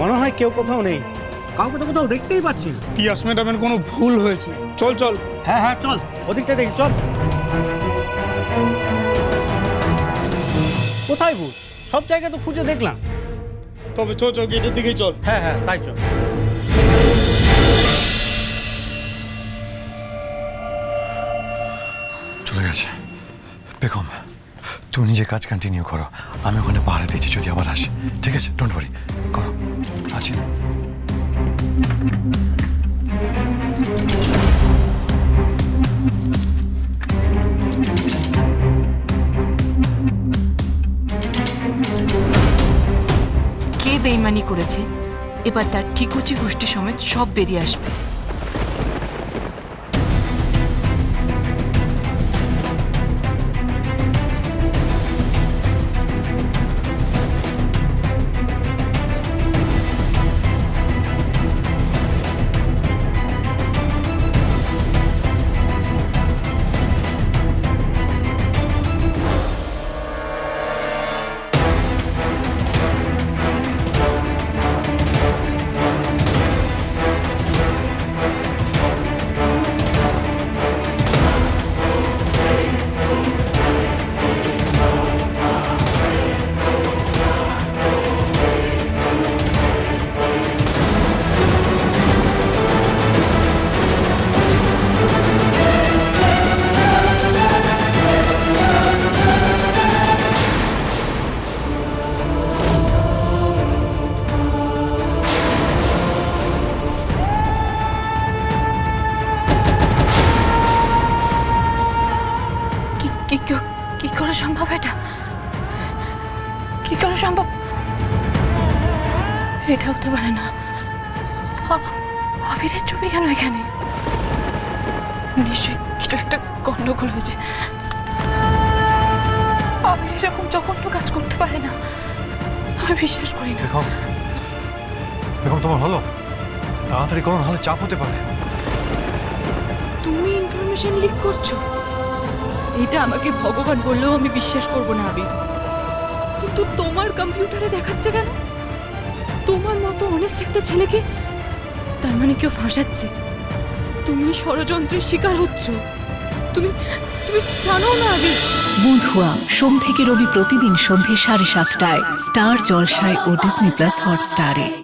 মনে হয় কেউ কোথাও নেই। কাউকে তো কোথাও দেখতেই পাচ্ছি কি তিয়াস ম্যাডামের কোনো ভুল হয়েছে। চল চল। হ্যাঁ হ্যাঁ চল। ওদিকটা দেখি চল। কোথায় ভূত? সব জায়গায় তো খুঁজে দেখলাম। তবে চো চো গেটের দিকেই চল। হ্যাঁ হ্যাঁ তাই চল। বেগম, তুমি নিজে কাজ কন্টিনিউ করো। আমি ওখানে পাহাড়ে দিচ্ছি যদি আবার আসে। ঠিক আছে? ডোন্ট ওয়ারি করো। আছে। কে বেইমানি করেছে? এবার তার ঠিকুচি গোষ্ঠী সমেত সব বেরিয়ে আসবে। কি- করে সম্ভব এটা? কি করে সম্ভব? এটা হতে পারে না। আবিরের ছবি কেন এখানে? নিশ্চয়ই কিছু একটা গন্ডগোল হয়েছে। আবির এরকম জঘন্য কাজ করতে পারে না। আমি বিশ্বাস করি না। বেগম বেগম তোমার হলো? তাড়াতাড়ি করো নাহলে চাপ হতে পারে। তুমি ইনফরমেশন লিক করছ? এটা আমাকে ভগবান বললেও আমি বিশ্বাস করব না আবির কিন্তু তোমার কম্পিউটারে দেখাচ্ছে কেন? তোমার মতো অনেস্ট একটা ছেলেকে তার মানে কেউ ফাঁসাচ্ছে। তুমি ষড়যন্ত্রের শিকার হচ্ছ। তুমি তুমি জানো না আবির বুধুয়া সোম থেকে রবি প্রতিদিন সন্ধে সাড়ে সাতটায় স্টার জলসায় ও ডিসনি প্লাস হটস্টারে।